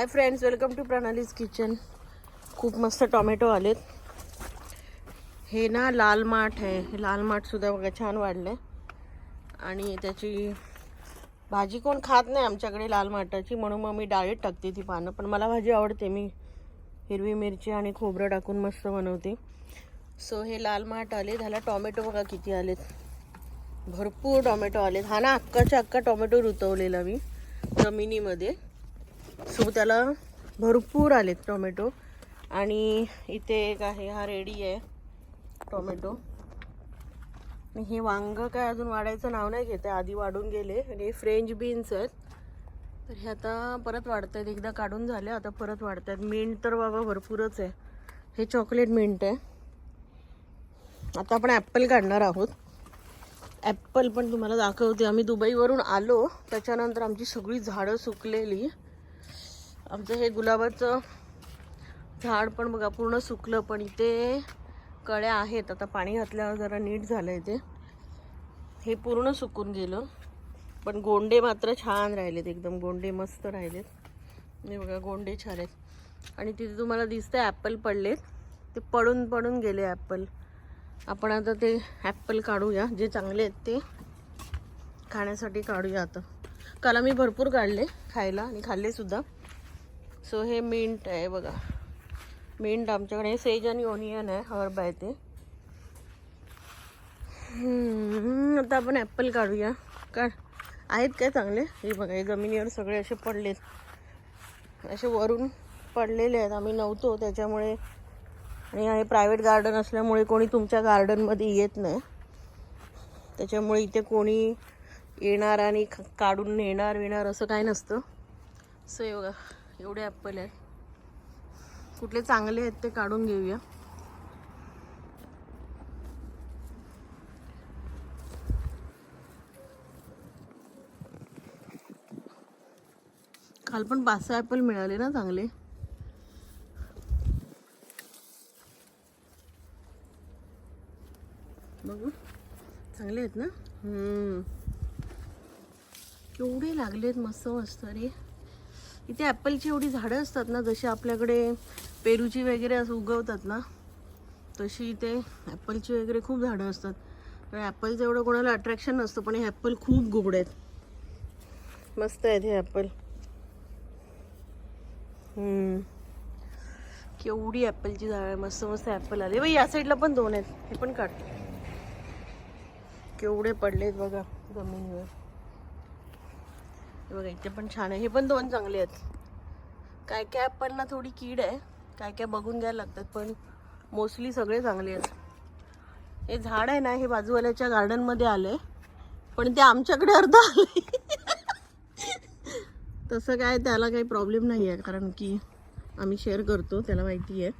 Hi friends welcome to Pranali's kitchen खूप मस्त tomato आलेत. हे ना लाल माठ आहे. हे लाल माठसुद्धा बघा छान वाढलं आहे आणि त्याची भाजी कोण खात नाही आमच्याकडे लाल माठाची म्हणून मग मी डाळीत टाकते ती पानं. पण मला भाजी आवडते. मी हिरवी मिरची आणि खोबरं टाकून मस्त बनवते. सो हे लाल माठ आले ह्याला टोमॅटो बघा किती आलेत. भरपूर टोमॅटो आलेत. हा ना अक्काच्या अक्का टोमॅटो रुतवलेला मी जमिनीमध्ये. सो त्याला भरपूर आलेत टोमॅटो. आणि इथे एक आहे हा रेडी आहे टोमॅटो. आणि हे वांग काय अजून वाढायचं नाव नाही घेते आधी वाढून गेले. आणि हे फ्रेंच बीन्स आहेत. तर हे आता परत वाढत आहेत एकदा काढून झाले आता परत वाढत आहेत मिंट तर बाबा भरपूरच आहे. हे चॉकलेट मिंट आहे. आता आपण ॲप्पल काढणार आहोत. ॲप्पल पण तुम्हाला दाखवते. आम्ही दुबईवरून आलो त्याच्यानंतर आमची सगळी झाडं सुकलेली. आमचं हे गुलाबाचं झाड पण बघा पूर्ण सुकलं पण इथे कळ्या आहेत. आता पाणी घातल्यावर जरा नीट झालं ते. हे पूर्ण सुकून गेलं. पण गोंडे मात्र छान राहिलेत एकदम गोंडे मस्त राहिलेत. मी बघा गोंडे छान आहेत. आणि तिथे तुम्हाला दिसतं ॲप्पल पडलेत. ते पडून पडून गेले ॲप्पल आपण आता ते ॲप्पल काढूया. जे चांगले आहेत ते खाण्यासाठी काढूया आता. काल मी भरपूर काढले खायला आणि खाल्लेसुद्धा सो हे मिंट आहे बघा. मिंट आमच्याकडे सेज आणि ओनियन आहे हर्ब आहे ते. आता आपण ॲप्पल काढूया. काढ. आहेत काय चांगले? हे बघा हे जमिनीवर सगळे असे पडलेत. असे वरून पडलेले आहेत. आम्ही नव्हतो त्याच्यामुळे. आणि हे प्रायव्हेट गार्डन असल्यामुळे कोणी तुमच्या गार्डनमध्ये येत नाही. त्याच्यामुळे इथे कोणी येणार आणि ख- काढून नेणार विणार असं काय नसतं. सो हे बघा. एवढे ॲप्पल आहेत. कुठले चांगले आहेत ते काढून घेऊया. काल पण पाच सहा ॲपल मिळाले ना चांगले. बघू. चांगले आहेत ना? हम्म. केवढे लागलेत मस्त मस्त रे. इथे ॲपलची एवढी झाडं असतात ना जशी आपल्याकडे पेरूची वगैरे असं उगवतात ना तशी इथे ॲपलची वगैरे खूप झाडं असतात. पण ॲपलचं एवढं कोणाला अट्रॅक्शन नसतं पण हे ॲपल खूप गोड आहेत. मस्त आहेत हे ॲपल. केवढी ॲपलची झाडं आहे मस्त मस्त ॲपल आले. बाई या साईडला पण दोन आहेत. हे पण काढ. केवढे पडलेत बघा जमिनीवर. हे बघा इथे पण छान आहे. हे पण दोन चांगले आहेत. काय काय पण ना थोडी कीड आहे काय काय बघून घ्यायला लागतात पण मोस्टली सगळे चांगले आहेत. हे झाड आहे ना हे बाजूवाल्याच्या गार्डनमध्ये आलंय. पण ते आमच्याकडे अर्ध आले तसं काय त्याला काही प्रॉब्लेम नाही आहे कारण की आम्ही शेअर करतो त्याला माहिती आहे